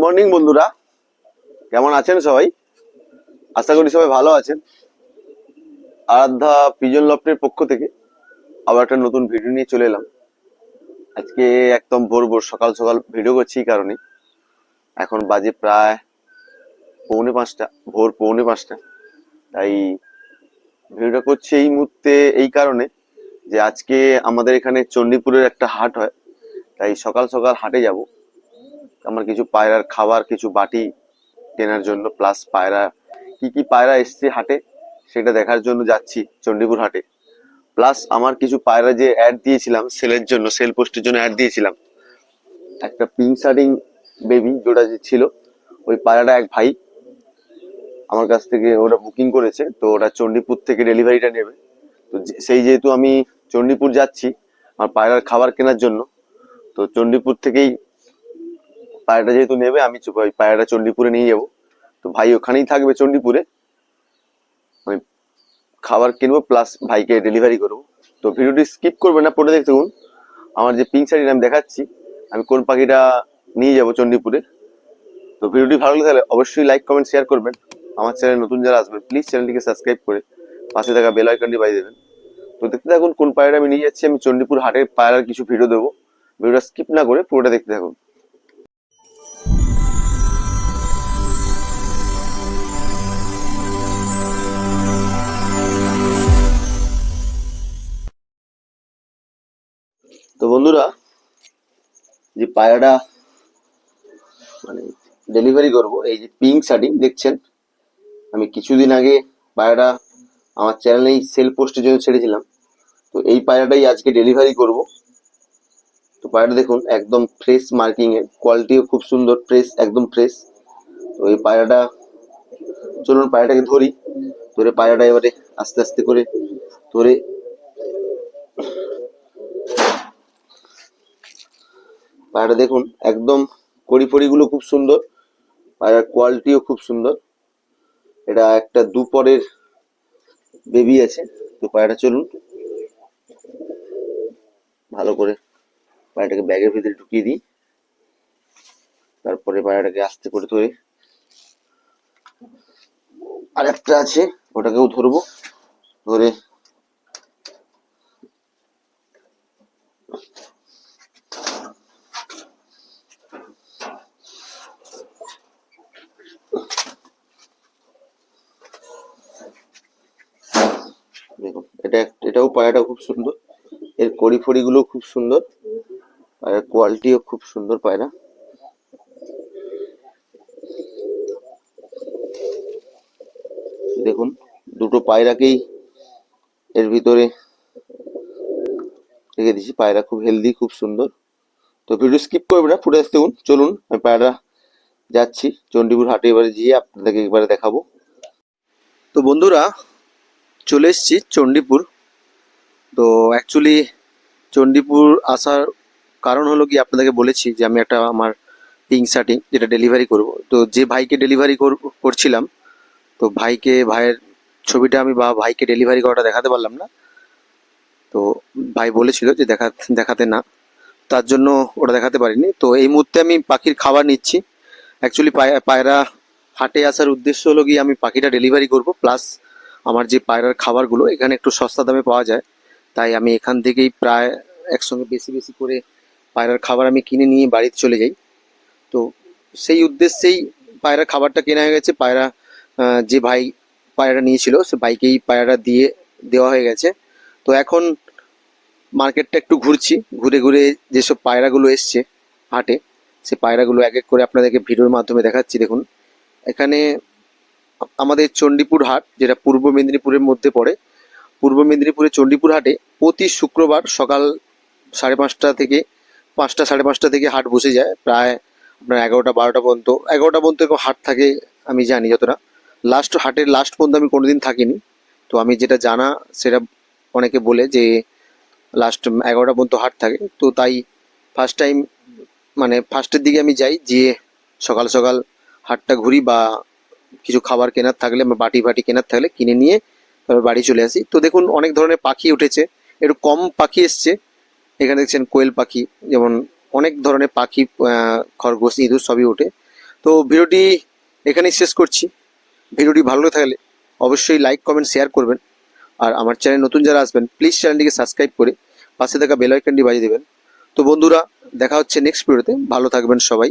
Morning বন্ধুরা। কেমন আছেন সবাই? আশা করি সবাই ভালো আছেন। আরাধ্যা পিজন লফটের পক্ষ থেকে আবার একটা নতুন ভিডিও নিয়ে চলে এলাম। আজকে একদম ভোর ভোর, সকাল সকাল ভিডিও করছি কারণে। এখন বাজে প্রায় পৌনে পাঁচটা, ভোর পৌনে পাঁচটা। তাই ভিডিওটা করছি এই মুহূর্তে এই কারণে যে আজকে আমাদের এখানে চণ্ডীপুরের একটা হাট হয়। তাই সকাল সকাল হাটে যাব। আমার কিছু পায়রার খাবার, কিছু বাটি কেনার জন্য প্লাস পায়রা, কি কি পায়রা এসছে হাটে, সেটা দেখার জন্য যাচ্ছি চণ্ডীপুর হাটে। প্লাস আমার কিছু পায়রা যে অ্যাড দিয়েছিলাম সেলের জন্য সেল পোস্টের জন্য অ্যাড দিয়েছিলাম। একটা পিঙ্ক শার্টিং বেবি যেটা যে ছিল, ওই পায়রাটা এক ভাই আমার কাছ থেকে ওটা বুকিং করেছে, তো ওটা চণ্ডীপুর থেকে ডেলিভারিটা নেবে। তো সেই যেহেতু আমি চণ্ডীপুর যাচ্ছি, আমার পায়রার খাবার কেনার জন্য, তো চণ্ডীপুর থেকেই পায়রাটা যেহেতু নেবে, আমি ওই পায়রাটা চণ্ডীপুরে নিয়ে যাব। তো ভাই ওখানেই থাকবে চণ্ডীপুরে। আমি খাবার কিনবো প্লাস ভাইকে ডেলিভারি করব। তো ভিডিওটি স্কিপ করবে না, পড়ে দেখতে আমার যে পিঙ্ক শাড়িটা আমি দেখাচ্ছি, আমি কোন পাখিটা নিয়ে যাব চণ্ডীপুরে। তো ভিডিওটি ভালো লাগে তাহলে অবশ্যই লাইক কমেন্ট শেয়ার করবেন। আমার চ্যানেল নতুন যারা আসবেন প্লিজ চ্যানেলটিকে সাবস্ক্রাইব করে পাশে থাকা বেল আইকনটি বাজিয়ে দেবেন। তো দেখতে থাকুন কোন পায়রাটা আমি নিয়ে যাচ্ছি। আমি চণ্ডীপুর হাটের পায়রার কিছু ভিডিও দেবো। ভিডিওটা স্কিপ না করে পুরোটা দেখতে থাকুন। তো বন্ধুরা, যে পায়রাটা মানে ডেলিভারি করব, এই যে পিঙ্ক শার্টিং দেখছেন? আমি কিছুদিন আগে পায়রাটা আমার চ্যানেলেই সেল পোস্টের জন্য ছেড়েছিলাম। তো এই পায়রাটাই আজকে ডেলিভারি করব। তো পায়রাটা দেখুন, একদম ফ্রেশ মার্কিং এর কোয়ালিটিও খুব সুন্দর ফ্রেশ একদম ফ্রেশ তো এই পায়রাটা চলুন পায়রাটাকে ধরি। ধরে পায়রাটা এবারে আস্তে আস্তে করে ধরে পায়রাটা দেখুন, একদম কড়ি ফড়িগুলো খুব সুন্দর পায়রার কোয়ালিটিও খুব সুন্দর। এটা একটা দুপরের বেবি আছে তো পায়রাটা চলুন। ভালো করে পায়রাটাকে ব্যাগের ভিতরে ঢুকিয়ে দিই। তারপরে পায়রাটাকে আস্তে করে ধরে আর একটা আছে, ওটাকেও ধরবো। ধরে দেখুন এটা এক- এটাও পায়রাটা খুব সুন্দর। এর কড়ি ফড়িগুলো খুব সুন্দর। পায়রার কোয়ালিটিও খুব সুন্দর পায়রা। দেখুন, দুটো পায়রাকেই এর ভিতরে রেখে দিয়েছি। পায়রা খুব হেলদি খুব সুন্দর। তো ভিডিও স্কিপ করবে না, ফুটে আসতে চলুন, আমি পায়রা যাচ্ছি। চণ্ডীপুর হাটে এবারে গিয়ে আপনাদেরকে একবারে দেখাবো। তো বন্ধুরা, চলে এসছি চণ্ডীপুর তো অ্যাকচুয়ালি চণ্ডীপুর আসার কারণ হলো কি আপনাদেরকে বলেছি যে আমি একটা আমার পিঙ্ক শার্টিং যেটা ডেলিভারি করব। তো যে ভাইকে ডেলিভারি করছিলাম, তো ভাইকে, ভাইয়ের ছবিটা আমি বা ভাইকে ডেলিভারি করাটা দেখাতে পারলাম না। তো ভাই বলেছিল যে দেখা, দেখাতে না। তার জন্য ওটা দেখাতে পারিনি। তো এই মুহূর্তে আমি পাখির খাবার নিচ্ছি। অ্যাকচুয়ালি পায়রা হাটে আসার উদ্দেশ্য হলো গিয়ে আমি পাখিটা ডেলিভারি করব। প্লাস আমার যে পায়রার খাবারগুলো, এখানে একটু সস্তা দামে পাওয়া যায়। তাই আমি এখান থেকেই প্রায় একসঙ্গে বেশি বেশি করে পায়রার খাবার আমি কিনে নিয়ে বাড়িতে চলে যাই। তো সেই উদ্দেশ্যেই পায়রার খাবারটা কেনা হয়ে গেছে। পায়রা যে ভাই পায়রা নিয়েছিল, সে ভাইকেই পায়রাটা দিয়ে দেওয়া হয়ে গেছে। তো এখন মার্কেটটা একটু ঘুরছি। ঘুরে ঘুরে যেসব পায়রাগুলো এসছে হাটে, সে পায়রাগুলো এক এক করে আপনাদেরকে ভিডিওর মাধ্যমে দেখাচ্ছি। দেখুন, এখানে আমাদের চণ্ডীপুর হাট, যেটা পূর্ব মেদিনীপুরের মধ্যে পড়ে পূর্ব মেদিনীপুরের চণ্ডীপুর হাটে প্রতি শুক্রবার সকাল সাড়ে পাঁচটা থেকে পাঁচটা সাড়ে পাঁচটা থেকে হাট বসে যায়। প্রায় আপনার এগারোটা, বারোটা পর্যন্ত, এগারোটা পর্যন্ত এরকম হাট থাকে, আমি জানি যতটা। লাস্ট হাটের লাস্ট পর্যন্ত আমি কোনোদিন থাকিনি। তো আমি যেটা জানা, সেটা অনেকে বলে যে লাস্ট এগারোটা পর্যন্ত হাট থাকে। তো তাই ফার্স্ট টাইম মানে ফার্স্টের দিকে আমি যাই গিয়ে সকাল সকাল হাটটা ঘুরি বা কিছু খাবার কেনার থাকলে বা বাটি বাটি কেনার থাকলে কিনে নিয়ে তারপর বাড়ি চলে আসি। তো দেখুন, অনেক ধরনের পাখি উঠেছে। একটু কম পাখি এসছে। এখানে দেখছেন কোয়েল পাখি, যেমন অনেক ধরনের পাখি খরগোশ, ইঁদুর সবই ওঠে। তো ভিডিওটি এখানেই শেষ করছি। ভিডিওটি ভালো থাকলে অবশ্যই লাইক, কমেন্ট, শেয়ার করবেন। আর আমার চ্যানেল নতুন যারা আসবেন, প্লিজ চ্যানেলটিকে সাবস্ক্রাইব করে পাশে থাকা বেল বাজিয়ে দেবেন। তো বন্ধুরা, দেখা হচ্ছে নেক্সট ভিডিওতে। ভালো থাকবেন সবাই।